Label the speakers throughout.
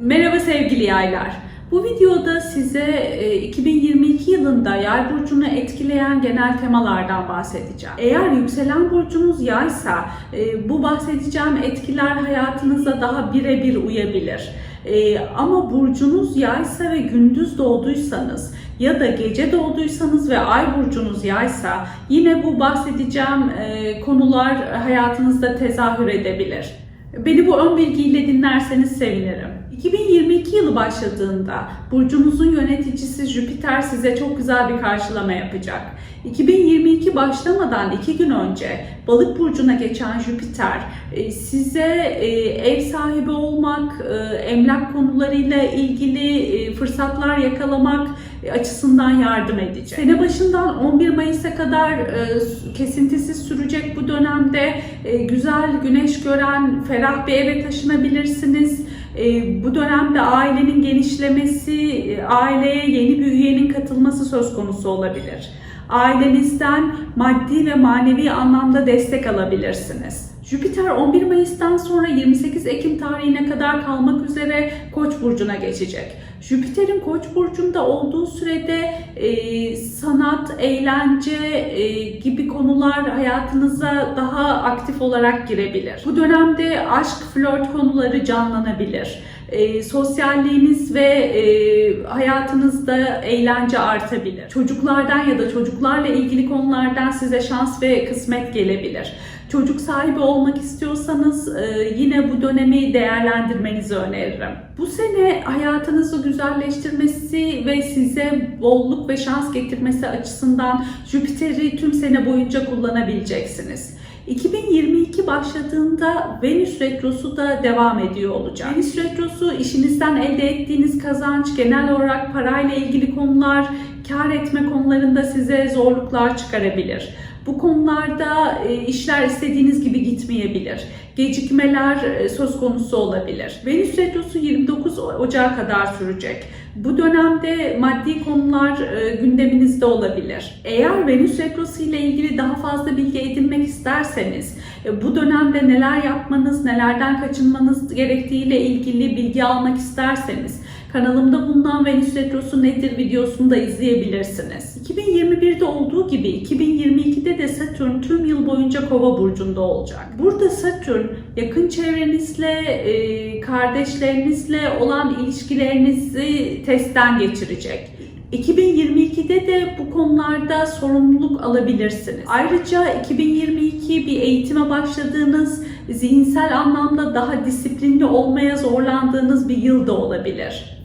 Speaker 1: Merhaba sevgili yaylar. Bu videoda size e, 2022 yılında yay burcunu etkileyen genel temalardan bahsedeceğim. Eğer yükselen burcunuz yaysa e, bu bahsedeceğim etkiler hayatınıza daha birebir uyabilir. E, Ama burcunuz yaysa ve gündüz doğduysanız ya da gece doğduysanız ve ay burcunuz yaysa yine bu bahsedeceğim e, konular hayatınızda tezahür edebilir. Beni bu ön bilgiyle dinlerseniz sevinirim. 2022 yılı başladığında burcunuzun yöneticisi Jüpiter size çok güzel bir karşılama yapacak. 2022 başlamadan iki gün önce balık burcuna geçen Jüpiter e, size e, ev sahibi olmak, e, emlak konularıyla ilgili fırsatlar yakalamak açısından yardım edecek. Sene başından 11 Mayıs'a kadar e, kesintisiz sürecek bu dönemde e, güzel güneş gören ferah bir eve taşınabilirsiniz. E, bu dönemde ailenin genişlemesi, e, aileye yeni bir üyenin katılması söz konusu olabilir. Ailenizden maddi ve manevi anlamda destek alabilirsiniz. Jüpiter 11 Mayıs'tan sonra 28 Ekim tarihine kadar kalmak üzere Koç burcuna geçecek. Jüpiter'in Koç burcunda olduğu sürede e, sanat, eğlence e, gibi konular hayatınıza daha aktif olarak girebilir. Bu dönemde aşk, flört konuları canlanabilir. E, sosyalliğiniz ve e, hayatınızda eğlence artabilir. Çocuklardan ya da çocuklarla ilgili konulardan size şans ve kısmet gelebilir. Çocuk sahibi olmak istiyorsanız e, yine bu dönemi değerlendirmenizi öneririm. Bu sene hayatınızı güzelleştirmesi ve size bolluk ve şans getirmesi açısından Jüpiter'i tüm sene boyunca kullanabileceksiniz. 2022 başladığında Venüs retrosu da devam ediyor olacak. Venüs retrosu işinizden elde ettiğiniz kazanç, genel olarak parayla ilgili konular, kar etme konularında size zorluklar çıkarabilir. Bu konularda e, işler istediğiniz gibi gitmeyebilir. Gecikmeler e, söz konusu olabilir. Venüs retrosu 29 Ocağı kadar sürecek. Bu dönemde maddi konular e, gündeminizde olabilir. Eğer Venüs retrosu ile ilgili daha fazla bilgi edinmek isterseniz, bu dönemde neler yapmanız, nelerden kaçınmanız gerektiğiyle ilgili bilgi almak isterseniz, kanalımda bulunan Venüs retrosu nedir videosunu da izleyebilirsiniz. 2021'de olduğu gibi 2022'de de Satürn tüm yıl boyunca Kova burcunda olacak. Burada Satürn yakın çevrenizle, e, kardeşlerinizle olan ilişkilerinizi testten geçirecek. 2022'de de bu konularda sorumluluk alabilirsiniz. Ayrıca 2022 bir eğitime başladığınız, zihinsel anlamda daha disiplinli olmaya zorlandığınız bir yıl da olabilir.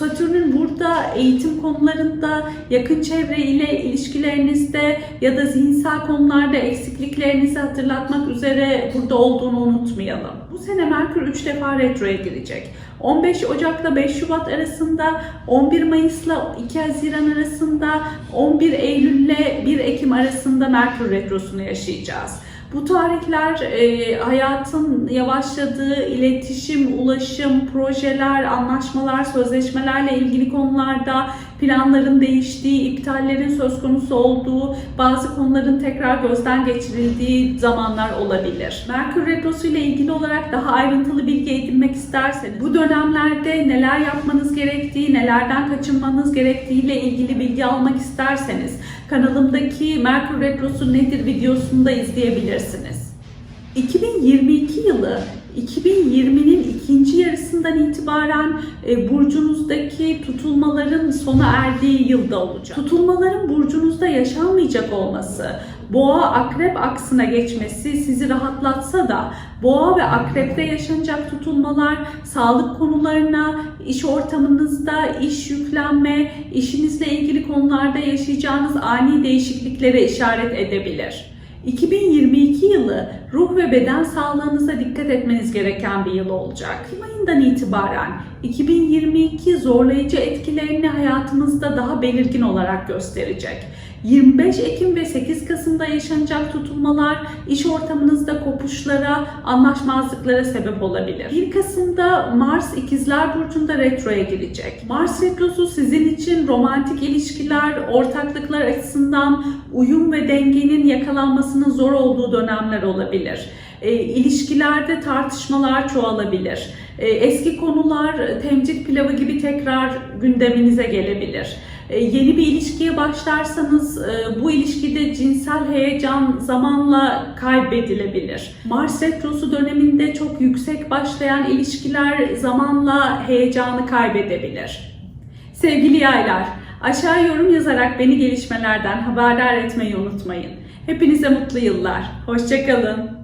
Speaker 1: Satürn'ün burada eğitim konularında, yakın çevre ile ilişkilerinizde ya da zihinsel konularda eksikliklerinizi hatırlatmak üzere burada olduğunu unutmayalım. Bu sene Merkür 3 defa retroya girecek. 15 Ocak'la 5 Şubat arasında, 11 Mayıs'la 2 Haziran arasında, 11 Eylül'le 1 Ekim arasında Merkür retrosunu yaşayacağız. Bu tarihler e, hayatın yavaşladığı iletişim, ulaşım, projeler, anlaşmalar, sözleşmelerle ilgili konularda planların değiştiği, iptallerin söz konusu olduğu, bazı konuların tekrar gözden geçirildiği zamanlar olabilir. Merkür Retrosu ile ilgili olarak daha ayrıntılı bilgi edinmek isterseniz, bu dönemlerde neler yapmanız gerektiği, nelerden kaçınmanız gerektiği ile ilgili bilgi almak isterseniz, kanalımdaki Merkür Retrosu nedir videosunu da izleyebilirsiniz. 2022 yılı 2020'nin ikinci yarısından itibaren e, burcunuzdaki tutulmaların sona erdiği yılda olacak. Tutulmaların burcunuzda yaşanmayacak olması, boğa akrep aksına geçmesi sizi rahatlatsa da boğa ve akrepte yaşanacak tutulmalar sağlık konularına, iş ortamınızda iş yüklenme, işinizle ilgili konularda yaşayacağınız ani değişikliklere işaret edebilir. 2022 yılı ruh ve beden sağlığınıza dikkat etmeniz gereken bir yıl olacak. Ekim ayından itibaren 2022 zorlayıcı etkilerini hayatımızda daha belirgin olarak gösterecek. 25 Ekim ve 8 Kasım'da yaşanacak tutulmalar iş ortamınızda kopuşlara, anlaşmazlıklara sebep olabilir. 1 Kasım'da Mars İkizler Burcu'nda retroya girecek. Mars retrosu sizin için romantik ilişkiler, ortaklıklar açısından uyum ve dengenin yakalanmasının zor olduğu dönemler olabilir. E, ilişkilerde tartışmalar çoğalabilir. E, eski konular temcik pilavı gibi tekrar gündeminize gelebilir. E, yeni bir ilişkiye başlarsanız e, bu ilişkide cinsel heyecan zamanla kaybedilebilir. Mars retrosu döneminde çok yüksek başlayan ilişkiler zamanla heyecanı kaybedebilir. Sevgili yaylar, aşağı yorum yazarak beni gelişmelerden haberdar etmeyi unutmayın. Hepinize mutlu yıllar. Hoşçakalın.